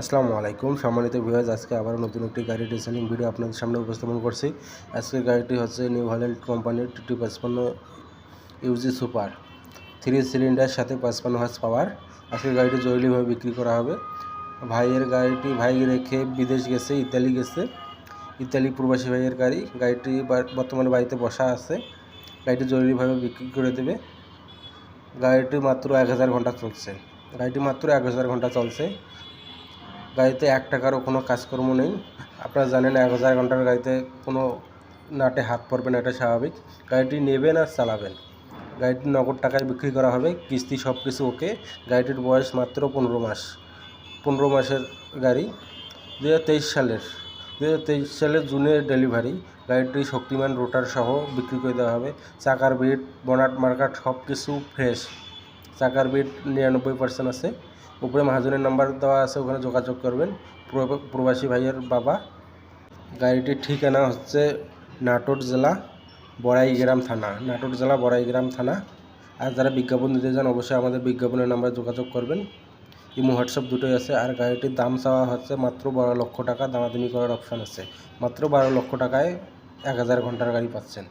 আসসালামু আলাইকুম। সম্মানিত ভিউয়ার্স আজকে আবার নতুন একটি গাড়ি ডিজাইনিং ভিডিও আপনাদের সামনে উপস্থাপন করছি। আজকের গাড়িটি হচ্ছে নিউ হল্যান্ড কোম্পানির টি পাঁচপান্ন ইউজি সুপার থ্রি সিলিন্ডার সাথে পাঁচপান্ন হার্স পাওয়ার আজকের গাড়িটি জরুরিভাবে বিক্রি করা হবে। ভাইয়ের গাড়িটি, ভাই রেখে বিদেশ গেছে, ইতালি গেছে। ইতালি প্রবাসী ভাইয়ের গাড়ি, গাড়িটি বর্তমানে বাড়িতে বসা আছে। গাড়িটি জরুরিভাবে বিক্রি করে দেবে। গাড়িটি মাত্র এক হাজার ঘণ্টা চলছে। গাড়িটি মাত্র এক হাজার ঘণ্টা চলছে। গাড়িতে এক টাকারও কোনো কাজকর্ম নেই। আপনারা জানেন এক হাজার ঘণ্টার গাড়িতে কোনো নাটে হাত পড়বে না, এটা স্বাভাবিক। গাড়িটি নেবেন আর চালাবেন। গাড়িটি নগদ টাকায় বিক্রি করা হবে, কিস্তি সব কিছু ওকে। গাড়িটির বয়স মাত্র পনেরো মাস। পনেরো মাসের গাড়ি। দু হাজার তেইশ সালের। দু হাজার তেইশ সালের জুনের ডেলিভারি। গাড়িটি শক্তিমান রোটার সহ বিক্রি করে দেওয়া হবে। চাকার বিট বনাট মার্কাট সব কিছু ফ্রেশ। চাকার বিট নিরানব্বই পার্সেন্ট আছে। উপরে মহাজনের নাম্বার দেওয়া আছে, ওখানে যোগাযোগ করবেন। প্রবাসী ভাইয়ের বাবা। গাড়িটির ঠিকানা হচ্ছে নাটোর জেলা, বড়াইগ্রাম থানা। নাটোর জেলা, বড়াইগ্রাম থানা। আর যারা বিজ্ঞাপন দিতে চান, অবশ্যই আমাদের বিজ্ঞাপনের নাম্বারে যোগাযোগ করবেন। ইমো, হোয়াটসঅ্যাপ দুটোই আছে। আর গাড়িটির দাম চাওয়া হচ্ছে মাত্র বারো লক্ষ টাকা। দামাদামি করার অপশান আছে। মাত্র বারো লক্ষ টাকায় এক হাজার ঘণ্টার গাড়ি পাচ্ছেন।